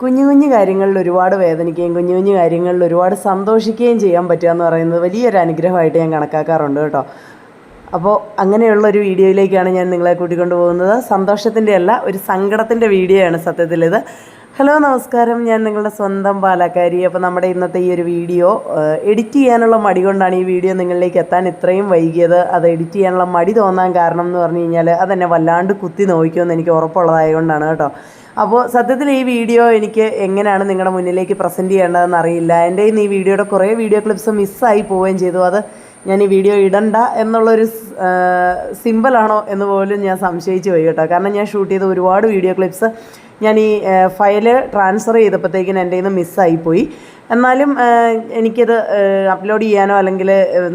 കുഞ്ഞു കുഞ്ഞു കാര്യങ്ങളിൽ ഒരുപാട് വേദനിക്കുകയും കുഞ്ഞു കുഞ്ഞു കാര്യങ്ങളിൽ ഒരുപാട് സന്തോഷിക്കുകയും ചെയ്യാൻ പറ്റുക എന്ന് പറയുന്നത് വലിയൊരു അനുഗ്രഹമായിട്ട് ഞാൻ കണക്കാക്കാറുണ്ട് കേട്ടോ. അപ്പോൾ അങ്ങനെയുള്ള ഒരു വീഡിയോയിലേക്കാണ് ഞാൻ നിങ്ങളെ കൂട്ടിക്കൊണ്ടു പോകുന്നത് സന്തോഷത്തിന്റെ അല്ല ഒരു സങ്കടത്തിന്റെ വീഡിയോ ആണ് സത്യത്തിൽ ഇത് ഹലോ നമസ്കാരം. ഞാൻ നിങ്ങളുടെ സ്വന്തം പാലക്കാരി. അപ്പോൾ നമ്മുടെ ഇന്നത്തെ ഈ ഒരു വീഡിയോ എഡിറ്റ് ചെയ്യാനുള്ള മടി കൊണ്ടാണ് ഈ വീഡിയോ നിങ്ങളിലേക്ക് എത്താൻ ഇത്രയും വൈകിയത്. അത് എഡിറ്റ് ചെയ്യാനുള്ള മടി തോന്നാൻ കാരണം എന്ന് പറഞ്ഞു കഴിഞ്ഞാൽ അതെന്നെ വല്ലാണ്ട് കുത്തി നോക്കുമെന്ന് എനിക്ക് ഉറപ്പുള്ളതായതുകൊണ്ടാണ് കേട്ടോ. അപ്പോൾ സത്യത്തിൽ ഈ വീഡിയോ എനിക്ക് എങ്ങനെയാണ് നിങ്ങളുടെ മുന്നിലേക്ക് പ്രസന്റ് ചെയ്യേണ്ടതെന്ന് അറിയില്ല. എന്റെ ഇന്ന് ഈ വീഡിയോയുടെ കുറേ വീഡിയോ ക്ലിപ്സ് മിസ്സായി പോവുകയും ചെയ്തു. അത് ഞാൻ ഈ വീഡിയോ ഇടണ്ട എന്നുള്ളൊരു സിമ്പിളാണോ എന്ന് പോലും ഞാൻ സംശയിച്ചു പോയി കേട്ടോ. കാരണം ഞാൻ ഷൂട്ട് ചെയ്ത ഒരുപാട് വീഡിയോ ക്ലിപ്സ് ഞാൻ ഈ ഫയൽ ട്രാൻസ്ഫർ ചെയ്തപ്പോഴത്തേക്കിനും എന്റെ നിന്ന് മിസ്സായിപ്പോയി എന്നാലും എനിക്കത് അപ്ലോഡ് ചെയ്യാനോ അല്ലെങ്കിൽ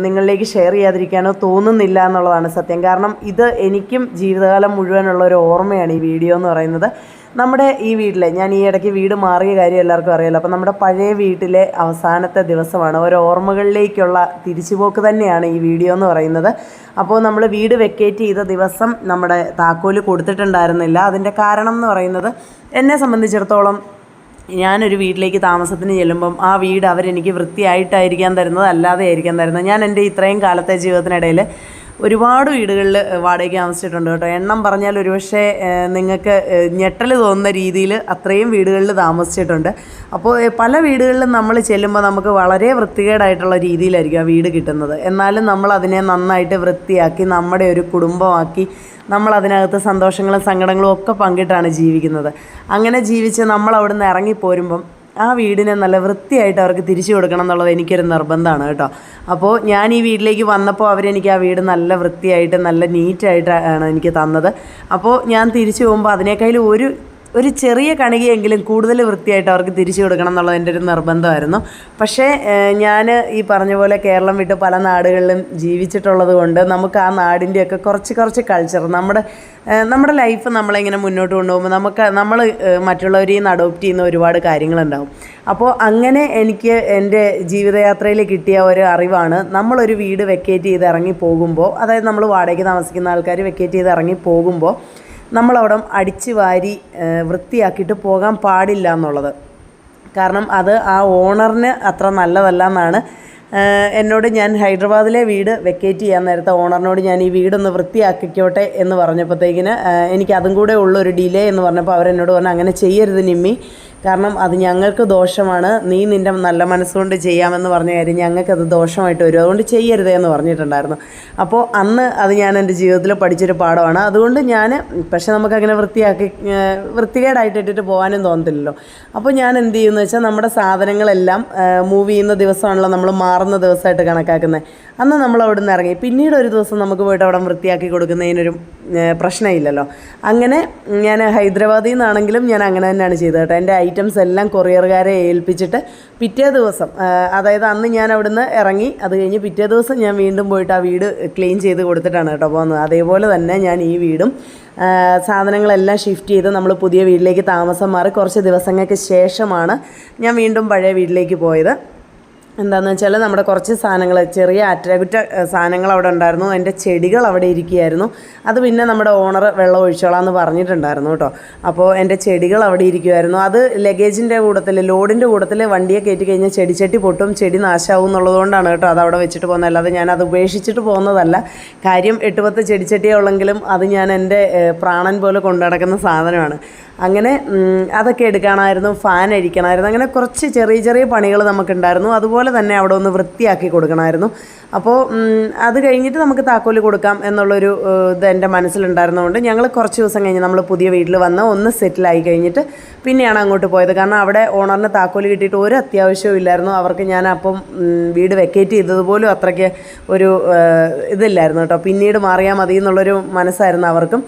നിങ്ങളിലേക്ക് ഷെയർ ചെയ്യാതിരിക്കാനോ തോന്നുന്നില്ല എന്നുള്ളതാണ് സത്യം. കാരണം ഇത് എനിക്കും ജീവിതകാലം മുഴുവനുള്ള ഒരു ഓർമ്മയാണ് ഈ വീഡിയോ എന്ന് പറയുന്നത്. നമ്മുടെ ഈ വീട്ടിലെ ഞാൻ ഈ ഇടയ്ക്ക് വീട് മാറിയ കാര്യം എല്ലാവർക്കും അറിയാലോ. അപ്പോൾ നമ്മുടെ പഴയ വീട്ടിലെ അവസാനത്തെ ദിവസമാണ്. ഓർമ്മകളിലേക്കുള്ള തിരിച്ചുപോക്ക് തന്നെയാണ് ഈ വീഡിയോ എന്ന് പറയുന്നത്. അപ്പോൾ നമ്മൾ വീട് വെക്കേറ്റ് ചെയ്ത ദിവസം നമ്മുടെ താക്കോൽ കൊടുത്തിട്ടുണ്ടായിരുന്നില്ല. അതിന്റെ കാരണം എന്ന് പറയുന്നത് എന്നെ സംബന്ധിച്ചിടത്തോളം ഞാനൊരു വീട്ടിലേക്ക് താമസത്തിന് ചെല്ലുമ്പം ആ വീട് അവരെനിക്ക് വൃത്തിയായിട്ടായിരിക്കാൻ തരുന്നത് അല്ലാതെ ആയിരിക്കാൻ തരുന്നത്. ഞാൻ എന്റെ ഇത്രയും കാലത്തെ ജീവിതത്തിനിടയിൽ ഒരുപാട് വീടുകളിൽ വാടകയ്ക്ക് താമസിച്ചിട്ടുണ്ട് കേട്ടോ. എണ്ണം പറഞ്ഞാൽ ഒരുപക്ഷെ നിങ്ങൾക്ക് ഞെട്ടൽ തോന്നുന്ന രീതിയിൽ അത്രയും വീടുകളിൽ താമസിച്ചിട്ടുണ്ട്. അപ്പോൾ പല വീടുകളിലും നമ്മൾ ചെല്ലുമ്പോൾ നമുക്ക് വളരെ വൃത്തികേടായിട്ടുള്ള രീതിയിലായിരിക്കും ആ വീട് കിട്ടുന്നത്. എന്നാലും നമ്മൾ അതിനെ നന്നായിട്ട് വൃത്തിയാക്കി നമ്മുടെ ഒരു കുടുംബമാക്കി നമ്മൾ അതിനകത്ത് സന്തോഷങ്ങളും സങ്കടങ്ങളും ഒക്കെ പങ്കിട്ടാണ് ജീവിക്കുന്നത്. അങ്ങനെ ജീവിച്ച് നമ്മൾ അവിടുന്ന് ഇറങ്ങി ഇറങ്ങിപ്പോരുമ്പം ആ വീടിനെ നല്ല വൃത്തിയായിട്ട് അവർക്ക് തിരിച്ചു കൊടുക്കണം എന്നുള്ളത് എനിക്കൊരു നിർബന്ധമാണ് കേട്ടോ. അപ്പോൾ ഞാൻ ഈ വീട്ടിലേക്ക് വന്നപ്പോൾ അവരെനിക്ക് ആ വീട് നല്ല വൃത്തിയായിട്ട് നല്ല നീറ്റായിട്ട് ആണ് എനിക്ക് തന്നത്. അപ്പോൾ ഞാൻ തിരിച്ചു പോകുമ്പോൾ അതിനേക്കാളും ഒരു ഒരു ചെറിയ കണികയെങ്കിലും കൂടുതൽ വൃത്തിയായിട്ട് അവർക്ക് തിരിച്ചു കൊടുക്കണം എന്നുള്ളത് എന്റെ ഒരു നിർബന്ധമായിരുന്നു. പക്ഷേ ഞാൻ ഈ പറഞ്ഞ പോലെ കേരളം വിട്ട് പല നാടുകളിലും ജീവിച്ചിട്ടുള്ളത് കൊണ്ട് നമുക്ക് ആ നാടിന്റെയൊക്കെ കുറച്ച് കുറച്ച് കൾച്ചർ നമ്മുടെ നമ്മുടെ ലൈഫ് നമ്മളിങ്ങനെ മുന്നോട്ട് കൊണ്ടുപോകുമ്പോൾ നമുക്ക് നമ്മൾ മറ്റുള്ളവരിൽ നിന്ന് അഡോപ്റ്റ് ചെയ്യുന്ന ഒരുപാട് കാര്യങ്ങളുണ്ടാവും. അപ്പോൾ അങ്ങനെ എനിക്ക് എന്റെ ജീവിതയാത്രയിൽ കിട്ടിയ ഒരു അറിവാണ് നമ്മളൊരു വീട് വെക്കേറ്റ് ചെയ്ത് ഇറങ്ങി പോകുമ്പോൾ അതായത് നമ്മൾ വാടകയ്ക്ക് താമസിക്കുന്ന ആൾക്കാർ വെക്കേറ്റ് ചെയ്ത് ഇറങ്ങി പോകുമ്പോൾ നമ്മളവിടെ അടിച്ച് വാരി വൃത്തിയാക്കിയിട്ട് പോകാൻ പാടില്ല എന്നുള്ളത്. കാരണം അത് ആ ഓണറിന് അത്ര നല്ലതല്ല എന്നാണ് എന്നോട് ഞാൻ ഹൈദരാബാദിലെ വീട് വെക്കേറ്റ് ചെയ്യാൻ നേരത്തെ ഓണറിനോട് ഞാൻ ഈ വീടൊന്ന് വൃത്തിയാക്കിക്കോട്ടെ എന്ന് പറഞ്ഞപ്പോഴത്തേക്കിന് എനിക്ക് അതും കൂടെ ഉള്ളൊരു ഡിലേ എന്ന് പറഞ്ഞപ്പോൾ അവരെന്നോട് പറഞ്ഞു അങ്ങനെ ചെയ്യരുത് നിമ്മി. കാരണം അത് ഞങ്ങൾക്ക് ദോഷമാണ്. നീ നിന്റെ നല്ല മനസ്സുകൊണ്ട് ചെയ്യാമെന്ന് പറഞ്ഞ കാര്യം ഞങ്ങൾക്കത് ദോഷമായിട്ട് വരും. അതുകൊണ്ട് ചെയ്യരുതേ എന്ന് പറഞ്ഞിട്ടുണ്ടായിരുന്നു. അപ്പോൾ അന്ന് അത് ഞാൻ എന്റെ ജീവിതത്തിൽ പഠിച്ചൊരു പാഠമാണ്. അതുകൊണ്ട് ഞാൻ പക്ഷേ നമുക്കങ്ങനെ വൃത്തിയാക്കി വൃത്തികേടായിട്ട് ഇട്ടിട്ട് പോകാനും തോന്നത്തില്ലല്ലോ. അപ്പോൾ ഞാൻ എന്ത് ചെയ്യുമെന്ന് വെച്ചാൽ നമ്മുടെ സാധനങ്ങളെല്ലാം മൂവ് ചെയ്യുന്ന ദിവസമാണല്ലോ നമ്മൾ മാറുന്ന ദിവസമായിട്ട് കണക്കാക്കുന്നത് അന്ന് നമ്മൾ അവിടെ നിന്ന് ഇറങ്ങി. പിന്നീട് ഒരു ദിവസം നമുക്ക് പോയിട്ട് അവിടെ വൃത്തിയാക്കി കൊടുക്കുന്നതിനൊരു പ്രശ്നമില്ലല്ലോ. അങ്ങനെ ഞാൻ ഹൈദരാബാദിൽ നിന്നാണെങ്കിലും ഞാൻ അങ്ങനെ തന്നെയാണ് ചെയ്തത് കേട്ടോ. എന്റെ ഐറ്റംസ് എല്ലാം കൊറിയറുകാരെ ഏൽപ്പിച്ചിട്ട് പിറ്റേ ദിവസം അതായത് അന്ന് ഞാൻ അവിടുന്ന് ഇറങ്ങി അത് കഴിഞ്ഞ് പിറ്റേ ദിവസം ഞാൻ വീണ്ടും പോയിട്ട് ആ വീട് ക്ലീൻ ചെയ്ത് കൊടുത്തിട്ടാണ് കേട്ടോ പോകുന്നത്. അതേപോലെ തന്നെ ഞാൻ ഈ വീടും സാധനങ്ങളെല്ലാം ഷിഫ്റ്റ് ചെയ്ത് നമ്മൾ പുതിയ വീട്ടിലേക്ക് താമസം മാറി കുറച്ച് ദിവസങ്ങൾക്ക് ശേഷമാണ് ഞാൻ വീണ്ടും പഴയ വീട്ടിലേക്ക് പോയത്. എന്താണെന്ന് വെച്ചാൽ നമ്മുടെ കുറച്ച് സാധനങ്ങൾ ചെറിയ അറ്റകുറ്റ സാധനങ്ങൾ അവിടെ ഉണ്ടായിരുന്നു. അതിന്റെ ചെടികൾ അവിടെ ഇരിക്കുകയായിരുന്നു. അത് പിന്നെ നമ്മുടെ ഓണർ വെള്ളം ഒഴിച്ചോളാം എന്ന് പറഞ്ഞിട്ടുണ്ടായിരുന്നു കേട്ടോ. അപ്പോൾ എന്റെ ചെടികൾ അവിടെ ഇരിക്കുമായിരുന്നു അത് ലഗേജിന്റെ കൂട്ടത്തിൽ ലോഡിന്റെ കൂട്ടത്തിൽ വണ്ടിയെ കയറ്റി കഴിഞ്ഞാൽ ചെടിച്ചട്ടി പൊട്ടും ചെടി നാശമാവും എന്നുള്ളതുകൊണ്ടാണ് കേട്ടോ അത് അവിടെ വെച്ചിട്ട് പോകുന്നത്. അല്ലാതെ ഞാൻ അത് ഉപേക്ഷിച്ചിട്ട് പോകുന്നതല്ല. കാര്യം എട്ട് പത്ത് ചെടിച്ചട്ടിയേ ഉള്ളെങ്കിലും അത് ഞാൻ എന്റെ പ്രാണൻ പോലെ കൊണ്ടുനടക്കുന്ന സാധനമാണ്. അങ്ങനെ അതൊക്കെ എടുക്കണമായിരുന്നു ഫാൻ അഴിക്കണമായിരുന്നു അങ്ങനെ കുറച്ച് ചെറിയ ചെറിയ പണികൾ നമുക്കുണ്ടായിരുന്നു. അതുപോലെ തന്നെ അവിടെ ഒന്ന് വൃത്തിയാക്കി കൊടുക്കണമായിരുന്നു. അപ്പോൾ അത് കഴിഞ്ഞിട്ട് നമുക്ക് താക്കോൽ കൊടുക്കാം എന്നുള്ളൊരു ഇത് എന്റെ മനസ്സിലുണ്ടായിരുന്നതുകൊണ്ട് ഞങ്ങൾ കുറച്ച് ദിവസം കഴിഞ്ഞ് നമ്മൾ പുതിയ വീട്ടിൽ വന്ന് ഒന്ന് സെറ്റിലായി കഴിഞ്ഞിട്ട് പിന്നെയാണ് അങ്ങോട്ട് പോയത്. കാരണം അവിടെ ഓണറിന് താക്കോൽ കിട്ടിയിട്ട് ഒരു അത്യാവശ്യവും ഇല്ലായിരുന്നു. അവർക്ക് ഞാൻ അപ്പം വീട് വെക്കേറ്റ് ചെയ്തതുപോലും അത്രയ്ക്ക് ഒരു ഇതില്ലായിരുന്നു കേട്ടോ. പിന്നീട് മാറിയാൽ മതി എന്നുള്ളൊരു മനസ്സായിരുന്നു അവർക്കും.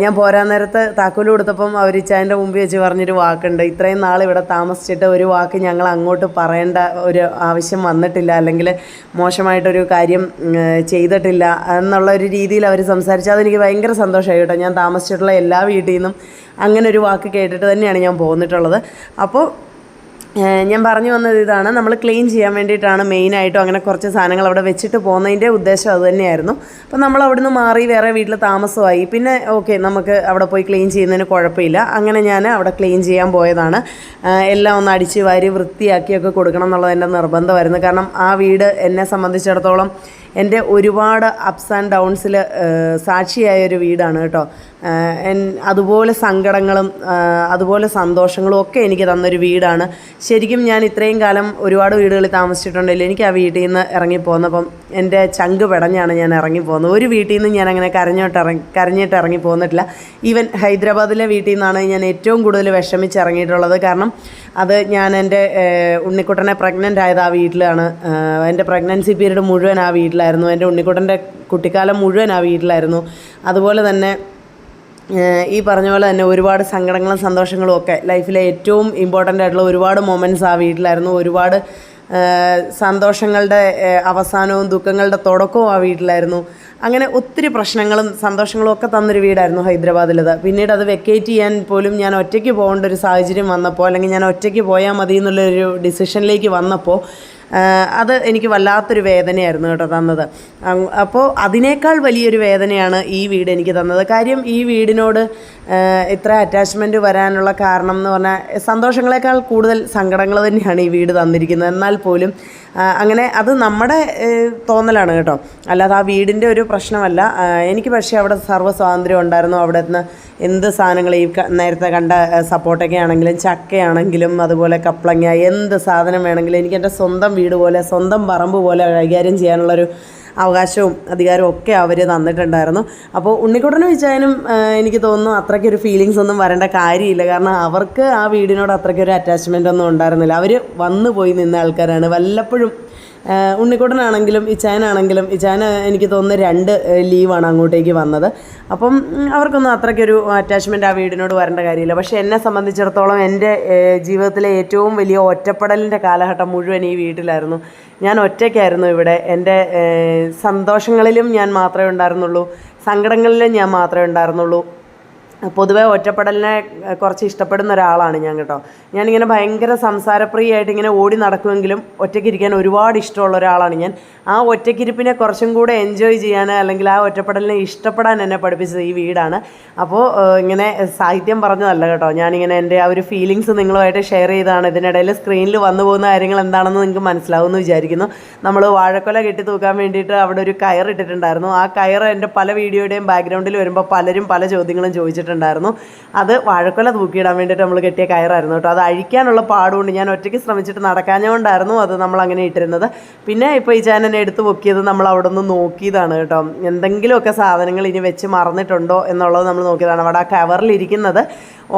ഞാൻ പോരാൻ നേരത്ത് താക്കോൽ കൊടുത്തപ്പം അവർ ഇച്ചായന്റെ മുമ്പിൽ വെച്ച് പറഞ്ഞൊരു വാക്കുണ്ട്. ഇത്രയും നാൾ ഇവിടെ താമസിച്ചിട്ട് ഒരു വാക്ക് ഞങ്ങൾ അങ്ങോട്ട് പറയേണ്ട ഒരു ആവശ്യം വന്നിട്ടില്ല. അല്ലെങ്കിൽ മോശമായിട്ടൊരു കാര്യം ചെയ്തിട്ടില്ല എന്നുള്ള ഒരു രീതിയിൽ അവർ സംസാരിച്ചു. അതെനിക്ക് ഭയങ്കര സന്തോഷമായി കേട്ടോ. ഞാൻ താമസിച്ചിട്ടുള്ള എല്ലാ വീട്ടിൽ നിന്നും അങ്ങനെ ഒരു വാക്ക് കേട്ടിട്ട് തന്നെയാണ് ഞാൻ പോന്നിട്ടുള്ളത്. അപ്പോൾ ഞാൻ പറഞ്ഞു വന്നത് ഇതാണ്. നമ്മൾ ക്ലീൻ ചെയ്യാൻ വേണ്ടിയിട്ടാണ് മെയിനായിട്ടും അങ്ങനെ കുറച്ച് സാധനങ്ങൾ അവിടെ വെച്ചിട്ട് പോകുന്നതിന്റെ ഉദ്ദേശം അതുതന്നെയായിരുന്നു അപ്പോൾ നമ്മൾ അവിടുന്ന് മാറി വേറെ വീട്ടിൽ താമസമായി. പിന്നെ ഓക്കെ നമുക്ക് അവിടെ പോയി ക്ലീൻ ചെയ്യുന്നതിന് കുഴപ്പമില്ല. അങ്ങനെ ഞാൻ അവിടെ ക്ലീൻ ചെയ്യാൻ പോയതാണ്. എല്ലാം ഒന്ന് അടിച്ച് വാരി വൃത്തിയാക്കിയൊക്കെ കൊടുക്കണം എന്നുള്ളത് എന്റെ നിർബന്ധമായിരുന്നു. കാരണം ആ വീട് എന്നെ സംബന്ധിച്ചിടത്തോളം എന്റെ ഒരുപാട് അപ്സ് ആൻഡ് ഡൗൺസിൽ സാക്ഷിയായൊരു വീടാണ് കേട്ടോ. അതുപോലെ സങ്കടങ്ങളും അതുപോലെ സന്തോഷങ്ങളും ഒക്കെ എനിക്ക് തന്നൊരു വീടാണ്. ശരിക്കും ഞാൻ ഇത്രയും കാലം ഒരുപാട് വീടുകളിൽ താമസിച്ചിട്ടുണ്ടെങ്കിൽ എനിക്ക് ആ വീട്ടിൽ നിന്ന് ഇറങ്ങിപ്പോന്നപ്പം എന്റെ ചങ്ക് പെടഞ്ഞാണ് ഞാൻ ഇറങ്ങിപ്പോകുന്നത് ഒരു വീട്ടിൽ നിന്ന് ഞാൻ അങ്ങനെ കരഞ്ഞോട്ട് ഇറങ്ങി കരഞ്ഞിട്ട് ഇറങ്ങി പോന്നിട്ടില്ല. ഈവൻ ഹൈദരാബാദിലെ വീട്ടിൽ നിന്നാണ് ഞാൻ ഏറ്റവും കൂടുതൽ വിഷമിച്ച് ഇറങ്ങിയിട്ടുള്ളത്. കാരണം അത് ഞാൻ എന്റെ ഉണ്ണിക്കുട്ടനെ പ്രഗ്നന്റ് ആയത് ആ വീട്ടിലാണ്. എന്റെ പ്രഗ്നൻസി പീരീഡ് മുഴുവൻ ആ വീട്ടിലായിരുന്നു. എന്റെ ഉണ്ണിക്കുട്ടന്റെ കുട്ടിക്കാലം മുഴുവൻ ആ വീട്ടിലായിരുന്നു. അതുപോലെ തന്നെ ഈ പറഞ്ഞ പോലെ തന്നെ ഒരുപാട് സങ്കടങ്ങളും സന്തോഷങ്ങളും ഒക്കെ ലൈഫിലെ ഏറ്റവും ഇമ്പോർട്ടന്റ് ആയിട്ടുള്ള ഒരുപാട് മൊമെന്റ്സ് ആ വീട്ടിലായിരുന്നു. ഒരുപാട് സന്തോഷങ്ങളുടെ അവസാനവും ദുഃഖങ്ങളുടെ തുടക്കവും ആ വീട്ടിലായിരുന്നു. അങ്ങനെ ഒത്തിരി പ്രശ്നങ്ങളും സന്തോഷങ്ങളും ഒക്കെ തന്നൊരു വീടായിരുന്നു ഹൈദരാബാദിലത് പിന്നീട് അത് വെക്കേറ്റ് ചെയ്യാൻ പോലും ഞാൻ ഒറ്റയ്ക്ക് പോകേണ്ട ഒരു സാഹചര്യം വന്നപ്പോൾ അല്ലെങ്കിൽ ഞാൻ ഒറ്റയ്ക്ക് പോയാൽ മതി എന്നുള്ളൊരു ഡിസിഷനിലേക്ക് വന്നപ്പോൾ അത് എനിക്ക് വല്ലാത്തൊരു വേദനയായിരുന്നു കേട്ടോ തന്നത്. അപ്പോൾ അതിനേക്കാൾ വലിയൊരു വേദനയാണ് ഈ വീട് എനിക്ക് തന്നത്. കാര്യം ഈ വീടിനോട് ഇത്ര അറ്റാച്ച്മെന്റ് വരാനുള്ള കാരണം എന്ന് പറഞ്ഞാൽ സന്തോഷങ്ങളെക്കാൾ കൂടുതൽ സങ്കടങ്ങൾ തന്നെയാണ് ഈ വീട് തന്നിരിക്കുന്നത്. എന്നാൽ പോലും അങ്ങനെ അത് നമ്മുടെ തോന്നലാണ് കേട്ടോ. അല്ലാതെ ആ വീടിന്റെ ഒരു പ്രശ്നമല്ല. എനിക്ക് പക്ഷേ അവിടെ സർവ സ്വാതന്ത്ര്യം ഉണ്ടായിരുന്നു. അവിടെ നിന്ന് എന്ത് സാധനങ്ങൾ ഈ നേരത്തെ കണ്ട സപ്പോർട്ടൊക്കെ ആണെങ്കിലും ചക്കയാണെങ്കിലും അതുപോലെ കപ്ലങ്ങ എന്ത് സാധനം വേണമെങ്കിലും എനിക്ക് എന്റെ സ്വന്തം വീട് പോലെ സ്വന്തം പറമ്പ് പോലെ കൈകാര്യം ചെയ്യാനുള്ളൊരു അവകാശവും അധികാരവും ഒക്കെ അവർ തന്നിട്ടുണ്ടായിരുന്നു. അപ്പോൾ ഉണ്ണിക്കുട്ടനെ വെച്ചാലും എനിക്ക് തോന്നുന്നു അത്രയ്ക്കൊരു ഫീലിങ്സ് ഒന്നും വരേണ്ട കാര്യമില്ല. കാരണം അവർക്ക് ആ വീടിനോട് അത്രയ്ക്കൊരു അറ്റാച്ച്മെന്റ് ഒന്നും ഉണ്ടായിരുന്നില്ല. അവർ വന്നു പോയി നിന്ന ആൾക്കാരാണ്. വല്ലപ്പോഴും ഉണ്ണിക്കുട്ടനാണെങ്കിലും ഇച്ചായനാണെങ്കിലും ഇച്ചായന് എനിക്ക് തോന്നുന്നു രണ്ട് ലീവാണ് അങ്ങോട്ടേക്ക് വന്നത്. അപ്പം അവർക്കൊന്നും അത്രയ്ക്കൊരു അറ്റാച്ച്മെന്റ് ആ വീടിനോട് വരേണ്ട കാര്യമില്ല. പക്ഷേ എന്നെ സംബന്ധിച്ചിടത്തോളം എന്റെ ജീവിതത്തിലെ ഏറ്റവും വലിയ ഒറ്റപ്പെടലിന്റെ കാലഘട്ടം മുഴുവൻ ഈ വീട്ടിലായിരുന്നു. ഞാൻ ഒറ്റയ്ക്കായിരുന്നു ഇവിടെ. എന്റെ സന്തോഷങ്ങളിലും ഞാൻ മാത്രമേ ഉണ്ടായിരുന്നുള്ളൂ. സങ്കടങ്ങളിലും ഞാൻ മാത്രമേ ഉണ്ടായിരുന്നുള്ളൂ. പൊതുവേ ഒറ്റപ്പെടലിനെ കുറച്ച് ഇഷ്ടപ്പെടുന്ന ഒരാളാണ് ഞാൻ കേട്ടോ. ഞാനിങ്ങനെ ഭയങ്കര സംസാരപ്രിയമായിട്ട് ഇങ്ങനെ ഓടി നടക്കുമെങ്കിലും ഒറ്റയ്ക്കിരിക്കാൻ ഒരുപാട് ഇഷ്ടമുള്ള ഒരാളാണ് ഞാൻ. ആ ഒറ്റയ്ക്കിരിപ്പിനെ കുറച്ചും കൂടെ എൻജോയ് ചെയ്യാൻ അല്ലെങ്കിൽ ആ ഒറ്റപ്പെടലിനെ ഇഷ്ടപ്പെടാൻ എന്നെ പഠിപ്പിച്ചത് ഈ വീടാണ്. അപ്പോൾ ഇങ്ങനെ സാഹിത്യം പറഞ്ഞതല്ല കേട്ടോ. ഞാനിങ്ങനെ എന്റെ ആ ഒരു ഫീലിങ്സ് നിങ്ങളുമായിട്ട് ഷെയർ ചെയ്തതാണ്. ഇതിനിടയിൽ സ്ക്രീനിൽ വന്നു പോകുന്ന കാര്യങ്ങൾ എന്താണെന്ന് നിങ്ങൾക്ക് മനസ്സിലാവുമെന്ന് വിചാരിക്കുന്നു. നമ്മൾ വാഴക്കൊല കെട്ടി തൂക്കാൻ വേണ്ടിയിട്ട് അവിടെ ഒരു കയർ ഇട്ടിട്ടുണ്ടായിരുന്നു. ആ കയർ എന്റെ പല വീഡിയോയുടെയും ബാക്ക്ഗ്രൗണ്ടിൽ വരുമ്പോൾ പലരും പല ചോദ്യങ്ങളും ചോദിച്ചിട്ടുണ്ടായിരുന്നു അത് വാഴക്കൊല തൂക്കിയിടാൻ വേണ്ടിയിട്ട് നമ്മൾ കെട്ടിയ കയറായിരുന്നു കേട്ടോ. അത് അഴിക്കാനുള്ള പാടുകൊണ്ട് ഞാൻ ഒറ്റയ്ക്ക് ശ്രമിച്ചിട്ട് നടക്കാഞ്ഞുകൊണ്ടായിരുന്നു അത് നമ്മൾ അങ്ങനെ ഇട്ടിരുന്നത്. പിന്നെ ഇപ്പോൾ ഈ ചാനൽ എടുത്ത് പൊക്കിയത് നമ്മൾ അവിടെ നിന്ന് നോക്കിയതാണ് കേട്ടോ. എന്തെങ്കിലുമൊക്കെ സാധനങ്ങൾ ഇനി വെച്ച് മറന്നിട്ടുണ്ടോ എന്നുള്ളത് നമ്മൾ നോക്കിയതാണ്. അവിടെ ആ കവറിലിരിക്കുന്നത്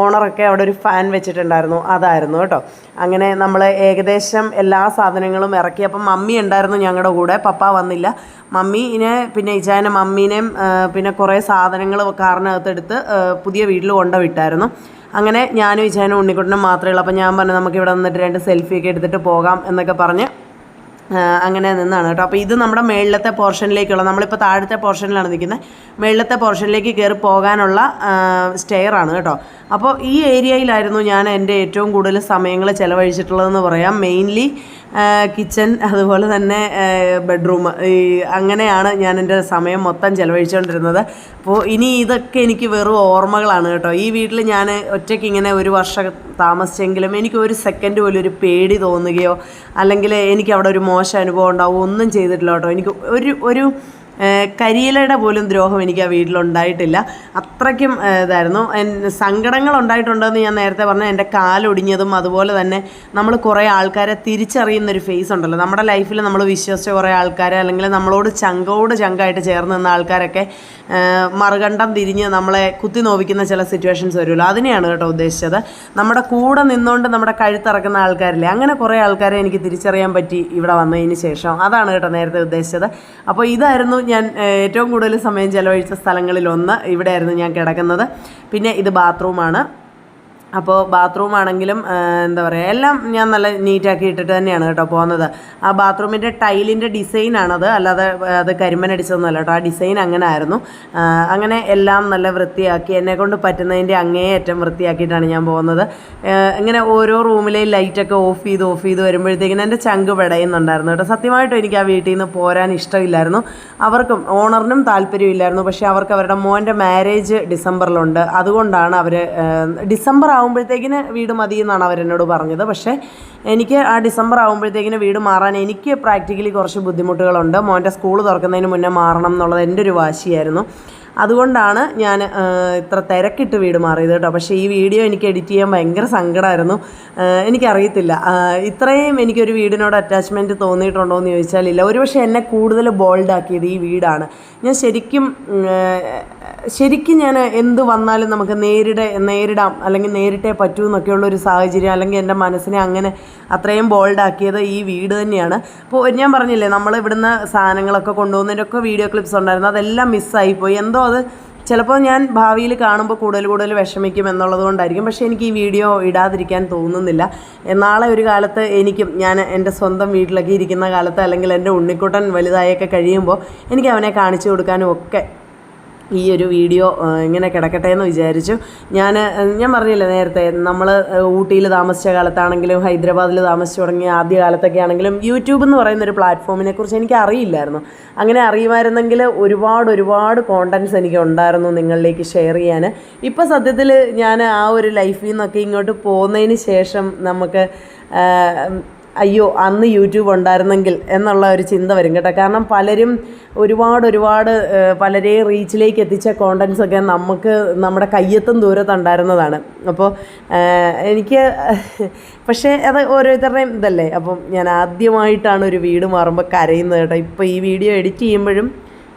ഓണറൊക്കെ അവിടെ ഒരു ഫാൻ വെച്ചിട്ടുണ്ടായിരുന്നു. അതായിരുന്നു കേട്ടോ. അങ്ങനെ നമ്മൾ ഏകദേശം എല്ലാ സാധനങ്ങളും ഇറക്കി. അപ്പം മമ്മി ഉണ്ടായിരുന്നു ഞങ്ങളുടെ കൂടെ. പപ്പ വന്നില്ല. മമ്മീനെ പിന്നെ ഇജാനെ മമ്മീനെയും പിന്നെ കുറേ സാധനങ്ങൾ കാറിനകത്തെടുത്ത് പുതിയ വീട്ടിൽ കൊണ്ടുവിട്ടായിരുന്നു. അങ്ങനെ ഞാനും ഇച്ചായനും ഉണ്ണിക്കുട്ടനും മാത്രമേ ഉള്ളൂ. അപ്പോൾ ഞാൻ പറഞ്ഞു നമുക്ക് ഇവിടെ നിന്നിട്ട് രണ്ട് സെൽഫിയൊക്കെ എടുത്തിട്ട് പോകാം എന്നൊക്കെ പറഞ്ഞ് അങ്ങനെ നിന്നാണ് കേട്ടോ. അപ്പോൾ ഇത് നമ്മുടെ മേളിലത്തെ പോർഷനിലേക്കുള്ള നമ്മളിപ്പോൾ താഴത്തെ പോർഷനിലാണ് നിൽക്കുന്നത്. മേളിലത്തെ പോർഷനിലേക്ക് കയറി പോകാനുള്ള സ്റ്റെയറാണ് കേട്ടോ. അപ്പോൾ ഈ ഏരിയയിലായിരുന്നു ഞാൻ എന്റെ ഏറ്റവും കൂടുതൽ സമയങ്ങൾ ചിലവഴിച്ചിട്ടുള്ളതെന്ന് പറയാം. മെയിൻലി കിച്ചൺ അതുപോലെ തന്നെ ബെഡ്റൂം ഈ അങ്ങനെയാണ് ഞാൻ എന്റെ സമയം മൊത്തം ചിലവഴിച്ചുകൊണ്ടിരുന്നത് അപ്പോൾ ഇനി ഇതൊക്കെ എനിക്ക് വെറും ഓർമ്മകളാണ് കേട്ടോ. ഈ വീട്ടിൽ ഞാൻ ഒറ്റയ്ക്ക് ഇങ്ങനെ ഒരു വർഷം താമസിച്ചെങ്കിലും എനിക്ക് ഒരു സെക്കൻഡ് പോലും ഒരു പേടി തോന്നുകയോ അല്ലെങ്കിൽ എനിക്ക് അവിടെ ഒരു മോശം അനുഭവം ഉണ്ടാവുകയോ ഒന്നും ചെയ്തിട്ടില്ല കേട്ടോ. എനിക്ക് ഒരു ഒരു കരിയിലയുടെ പോലും ദ്രോഹം എനിക്ക് ആ വീട്ടിലുണ്ടായിട്ടില്ല. അത്രയ്ക്കും ഇതായിരുന്നു. സങ്കടങ്ങൾ ഉണ്ടായിട്ടുണ്ടെന്ന് ഞാൻ നേരത്തെ പറഞ്ഞു എന്റെ കാലൊടിഞ്ഞതും അതുപോലെ തന്നെ നമ്മൾ കുറേ ആൾക്കാരെ തിരിച്ചറിയുന്ന ഒരു ഫേസ് ഉണ്ടല്ലോ. നമ്മുടെ ലൈഫിൽ നമ്മൾ വിശ്വസിച്ച കുറേ ആൾക്കാരെ അല്ലെങ്കിൽ നമ്മളോട് ചങ്കോട് ചങ്കായിട്ട് ചേർന്ന് നിന്ന ആൾക്കാരൊക്കെ മറുകണ്ഠം തിരിഞ്ഞ് നമ്മളെ കുത്തി നോവിക്കുന്ന ചില സിറ്റുവേഷൻസ് വരുമല്ലോ. അതിനെയാണ് കേട്ടോ ഉദ്ദേശിച്ചത്. നമ്മുടെ കൂടെ നിന്നുകൊണ്ട് നമ്മുടെ കഴുത്തിറക്കുന്ന ആൾക്കാരില്ലേ അങ്ങനെ കുറേ ആൾക്കാരെ എനിക്ക് തിരിച്ചറിയാൻ പറ്റി ഇവിടെ വന്നതിന് ശേഷം. അതാണ് കേട്ടോ നേരത്തെ ഉദ്ദേശിച്ചത്. അപ്പോൾ ഇതായിരുന്നു ഞാൻ ഏറ്റവും കൂടുതൽ സമയം ചെലവഴിച്ച സ്ഥലങ്ങളിലൊന്ന് ഇവിടെയായിരുന്നു ഞാൻ കിടക്കുന്നത്. പിന്നെ ഇത് ബാത്റൂമാണ്. അപ്പോൾ ബാത്റൂം ആണെങ്കിലും എന്താ പറയുക എല്ലാം ഞാൻ നല്ല നീറ്റാക്കി ഇട്ടിട്ട് തന്നെയാണ് കേട്ടോ പോകുന്നത് ആ ബാത്റൂമിന്റെ ടൈലിന്റെ ഡിസൈനാണത്. അല്ലാതെ അത് കരിമനടിച്ചതൊന്നുമല്ല കേട്ടോ. ആ ഡിസൈൻ അങ്ങനെ ആയിരുന്നു അങ്ങനെ എല്ലാം നല്ല വൃത്തിയാക്കി എന്നെ കൊണ്ട് പറ്റുന്നതിന്റെ അങ്ങേയറ്റം വൃത്തിയാക്കിയിട്ടാണ് ഞാൻ പോകുന്നത്. ഇങ്ങനെ ഓരോ റൂമിലെയും ലൈറ്റൊക്കെ ഓഫ് ചെയ്ത് ഓഫ് ചെയ്ത് വരുമ്പോഴത്തേക്കിനും എന്റെ ചങ്ക് പെടയുന്നുണ്ടായിരുന്നു കേട്ടോ. സത്യമായിട്ടും എനിക്ക് ആ വീട്ടിൽ നിന്ന് പോരാൻ ഇഷ്ടമില്ലായിരുന്നു. അവർക്കും ഓണറിനും താല്പര്യമില്ലായിരുന്നു. പക്ഷേ അവർക്ക് അവരുടെ മോന്റെ മാരേജ് ഡിസംബറിലുണ്ട്. അതുകൊണ്ടാണ് അവർ ഡിസംബർ ആകുമ്പോഴത്തേക്കിന് വീട് മതി എന്നാണ് അവരെന്നോട് പറഞ്ഞത്. പക്ഷേ എനിക്ക് ആ ഡിസംബർ ആകുമ്പോഴത്തേക്കിന് വീട് മാറാൻ എനിക്ക് പ്രാക്ടിക്കലി കുറച്ച് ബുദ്ധിമുട്ടുകളുണ്ട്. മോന്റെ സ്കൂൾ തുറക്കുന്നതിന് മുന്നേ മാറണം എന്നുള്ളത് എന്റെ ഒരു വാശിയായിരുന്നു. അതുകൊണ്ടാണ് ഞാൻ ഇത്ര തിരക്കിട്ട് വീട് മാറിയത് കേട്ടോ. പക്ഷേ ഈ വീഡിയോ എനിക്ക് എഡിറ്റ് ചെയ്യാൻ ഭയങ്കര സങ്കടമായിരുന്നു. എനിക്കറിയത്തില്ല. ഇത്രയും എനിക്കൊരു വീടിനോട് അറ്റാച്ച്മെന്റ് തോന്നിയിട്ടുണ്ടോ എന്ന് ചോദിച്ചാൽ ഇല്ല ഒരുപക്ഷെ എന്നെ കൂടുതൽ ബോൾഡാക്കിയത് ഈ വീടാണ്. ഞാൻ ശരിക്കും ശരിക്കും ഞാൻ എന്ത് വന്നാലും നമുക്ക് നേരിട നേരിടാം അല്ലെങ്കിൽ നേരിട്ടേ പറ്റൂ എന്നൊക്കെയുള്ള ഒരു സാഹചര്യം അല്ലെങ്കിൽ എന്റെ മനസ്സിനെ അങ്ങനെ അത്രയും ബോൾഡാക്കിയത് ഈ വീട് തന്നെയാണ്. അപ്പോൾ ഞാൻ പറഞ്ഞില്ലേ നമ്മൾ ഇവിടുന്ന് സാധനങ്ങളൊക്കെ കൊണ്ടുപോകുന്നതിന്റെയൊക്കെ വീഡിയോ ക്ലിപ്സ് ഉണ്ടായിരുന്നു. അതെല്ലാം മിസ്സായിപ്പോയി എന്തോ അത് ചിലപ്പോൾ ഞാൻ ഭാവിയിൽ കാണുമ്പോൾ കൂടുതൽ കൂടുതൽ വിഷമിക്കും എന്നുള്ളത് കൊണ്ടായിരിക്കും. പക്ഷേ എനിക്ക് ഈ വീഡിയോ ഇടാതിരിക്കാൻ തോന്നുന്നില്ല. നാളെ ഒരു കാലത്ത് എനിക്കും ഞാൻ എന്റെ സ്വന്തം വീട്ടിലൊക്കെ ഇരിക്കുന്ന കാലത്ത് അല്ലെങ്കിൽ എന്റെ ഉണ്ണിക്കുട്ടൻ വലുതായൊക്കെ കഴിയുമ്പോൾ എനിക്ക് അവനെ കാണിച്ചു കൊടുക്കാനും ഒക്കെ ഈ ഒരു വീഡിയോ ഇങ്ങനെ കിടക്കട്ടെ എന്ന് വിചാരിച്ചു ഞാൻ ഞാൻ പറഞ്ഞില്ല നേരത്തെ നമ്മൾ ഊട്ടിയിൽ താമസിച്ച കാലത്താണെങ്കിലും ഹൈദരാബാദിൽ താമസിച്ചു തുടങ്ങിയ ആദ്യ കാലത്തൊക്കെ ആണെങ്കിലും യൂട്യൂബ് എന്ന് പറയുന്ന ഒരു പ്ലാറ്റ്ഫോമിനെ കുറിച്ച് എനിക്ക് അറിയില്ലായിരുന്നു. അങ്ങനെ അറിയുമായിരുന്നെങ്കിൽ ഒരുപാട് ഒരുപാട് കോണ്ടന്റ്സ് എനിക്ക് ഉണ്ടായിരുന്നു നിങ്ങളിലേക്ക് ഷെയർ ചെയ്യാൻ ഇപ്പോൾ സത്യത്തിൽ ഞാൻ ആ ഒരു ലൈഫിൽ നിന്നൊക്കെ ഇങ്ങോട്ട് പോകുന്നതിന് ശേഷം നമുക്ക് അയ്യോ അന്ന് യൂട്യൂബ് ഉണ്ടായിരുന്നെങ്കിൽ എന്നുള്ള ഒരു ചിന്ത വരും കേട്ടോ. കാരണം പലരും ഒരുപാട് ഒരുപാട് പലരെയും റീച്ചിലേക്ക് എത്തിച്ച കോണ്ടൻസ് ഒക്കെ നമുക്ക് നമ്മുടെ കയ്യെത്തും ദൂരത്തുണ്ടായിരുന്നതാണ് അപ്പോൾ എനിക്ക് പക്ഷേ അത് ഓരോരുത്തരുടെയും ഇതല്ലേ. അപ്പം ഞാൻ ആദ്യമായിട്ടാണ് ഒരു വീട് മാറുമ്പോൾ കരയുന്നത് കേട്ടോ. ഇപ്പോൾ ഈ വീഡിയോ എഡിറ്റ് ചെയ്യുമ്പോഴും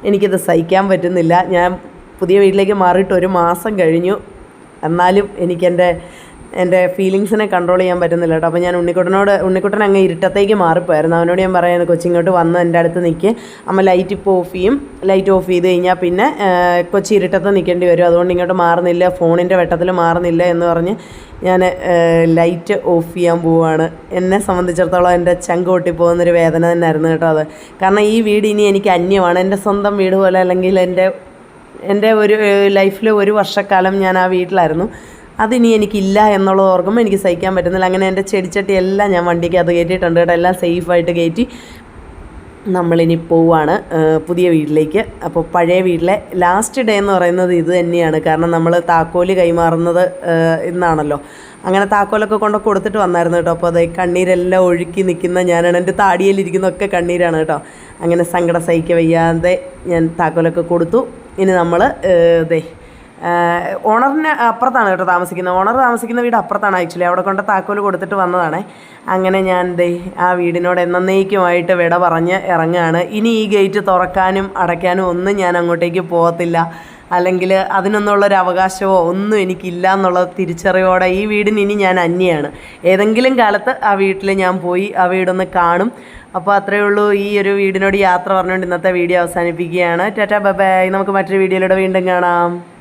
എനിക്കിത് സഹിക്കാൻ പറ്റുന്നില്ല. ഞാൻ പുതിയ വീട്ടിലേക്ക് മാറിയിട്ട് ഒരു മാസം കഴിഞ്ഞു. എന്നാലും എനിക്കെന്റെ എന്റെ ഫീലിങ്സിനെ കൺട്രോൾ ചെയ്യാൻ പറ്റുന്നില്ല കേട്ടോ. അപ്പോൾ ഞാൻ ഉണ്ണിക്കുട്ടനോട് ഉണ്ണിക്കുട്ടൻ അങ്ങ് ഇരുട്ടത്തേക്ക് മാറിപ്പോയായിരുന്നു. അവനോട് ഞാൻ പറയുന്നത് കൊച്ചിങ്ങോട്ട് വന്ന് എന്റെ അടുത്ത് നിൽക്ക് അമ്മ ലൈറ്റ് ഇപ്പോൾ ഓഫ് ചെയ്യും. ലൈറ്റ് ഓഫ് ചെയ്ത് കഴിഞ്ഞാൽ പിന്നെ കൊച്ചി ഇരുട്ടത്ത് നിൽക്കേണ്ടി വരും. അതുകൊണ്ട് ഇങ്ങോട്ട് മാറുന്നില്ല ഫോണിന്റെ വെട്ടത്തിൽ മാറുന്നില്ല എന്ന് പറഞ്ഞ് ഞാൻ ലൈറ്റ് ഓഫ് ചെയ്യാൻ പോവുകയാണ് എന്നെ സംബന്ധിച്ചിടത്തോളം എന്റെ ചങ്ക് പൊട്ടിപ്പോകുന്നൊരു വേദന തന്നെയായിരുന്നു കേട്ടോ അത്. കാരണം ഈ വീട് ഇനി എനിക്ക് അന്യമാണ്. എന്റെ സ്വന്തം വീട് പോലെ അല്ലെങ്കിൽ എന്റെ എന്റെ ഒരു ലൈഫിൽ ഒരു വർഷക്കാലം ഞാൻ ആ വീട്ടിലായിരുന്നു. അതിനി എനിക്കില്ല എന്നുള്ളത് ഓർക്കുമ്പോൾ എനിക്ക് സഹിക്കാൻ പറ്റുന്നില്ല. അങ്ങനെ എന്റെ ചെടിച്ചട്ടി എല്ലാം ഞാൻ വണ്ടിക്ക് അത് കയറ്റിയിട്ടുണ്ട് കേട്ടോ. എല്ലാം സേഫായിട്ട് കയറ്റി നമ്മളിനി പോവാണ് പുതിയ വീട്ടിലേക്ക്. അപ്പോൾ പഴയ വീട്ടിലെ ലാസ്റ്റ് ഡേ എന്ന് പറയുന്നത് ഇത് തന്നെയാണ്. കാരണം നമ്മൾ താക്കോൽ കൈമാറുന്നത് ഇന്നാണല്ലോ. അങ്ങനെ താക്കോലൊക്കെ കൊണ്ട് കൊടുത്തിട്ട് വന്നായിരുന്നു കേട്ടോ. അപ്പോൾ അത് കണ്ണീരെല്ലാം ഒഴുക്കി നിൽക്കുന്ന ഞാനാണ്. എന്റെ താടിയിലിരിക്കുന്നതൊക്കെ കണ്ണീരാണ് കേട്ടോ. അങ്ങനെ സങ്കട സഹിക്ക വയ്യാതെ ഞാൻ താക്കോലൊക്കെ കൊടുത്തു. ഇനി നമ്മൾ ആഹ് ഓണറിന് അപ്പുറത്താണ് കേട്ടോ താമസിക്കുന്നത്. ഓണർ താമസിക്കുന്ന വീട് അപ്പുറത്താണ് ആക്ച്വലി. അവിടെ കൊണ്ട് താക്കോൽ കൊടുത്തിട്ട് വന്നതാണ്. അങ്ങനെ ഞാൻ ദേ ആ വീടിനോട് എന്നേക്കുമായിട്ട് വിട പറഞ്ഞ് ഇറങ്ങുകയാണ് ഇനി ഈ ഗേറ്റ് തുറക്കാനും അടയ്ക്കാനും ഒന്നും ഞാൻ അങ്ങോട്ടേക്ക് പോകത്തില്ല. അല്ലെങ്കിൽ അതിനൊന്നുള്ളൊരു അവകാശമോ ഒന്നും എനിക്കില്ല എന്നുള്ള തിരിച്ചറിവോടെ ഈ വീടിന് ഇനി ഞാൻ അന്യയാണ് ഏതെങ്കിലും കാലത്ത് ആ വീട്ടിൽ ഞാൻ പോയി ആ വീടൊന്ന് കാണും. അപ്പോൾ അത്രയേ ഉള്ളൂ ഈ ഒരു വീടിനോട് യാത്ര പറഞ്ഞുകൊണ്ട് ഇന്നത്തെ വീഡിയോ അവസാനിപ്പിക്കുകയാണ്. Tata bye. നമുക്ക് മറ്റൊരു വീഡിയോയിലൂടെ വീണ്ടും കാണാം.